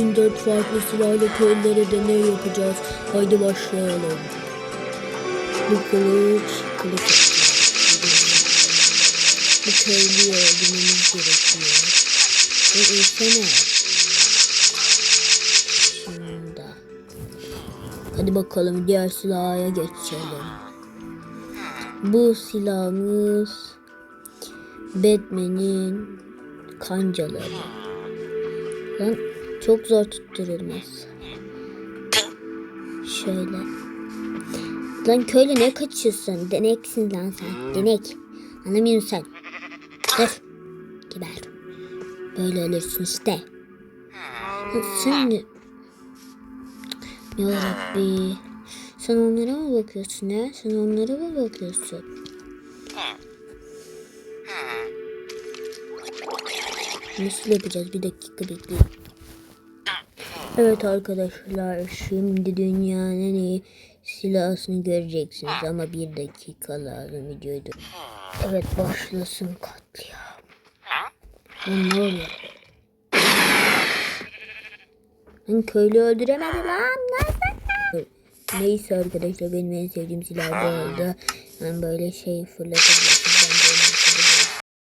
Bugün dört farklı silahla köylere deney yapacağız. Haydi başlayalım. Bu kılıç, kılıç. Bu köylüyü öldürmemiz gerekiyor. Ve insana. Şimdi. Hadi bakalım diğer silaha geçelim. Bu silahımız Batman'in kancaları. Lan çok zor tutturulmaz. Şöyle. Lan köylü ne kaçıyorsun? Deneksin lan sen. Denek. Anlamıyorsun sen. Dur. Geber. Böyle ölürsün işte. Sen ne? Ya Rabbi. Sen onlara mı bakıyorsun ya? Sen onlara mı bakıyorsun? Nasıl yapacağız? Bir dakika bekleyin. Evet arkadaşlar şimdi dünyanın iyi silahını göreceksiniz ama bir dakika lazım videoyu. Evet başlasın katliam. Ne oluyor? Lan köylü öldüremedi lan. Neyse arkadaşlar benim en sevdiğim silah bu oldu. Ben böyle şey fırlatabilirim.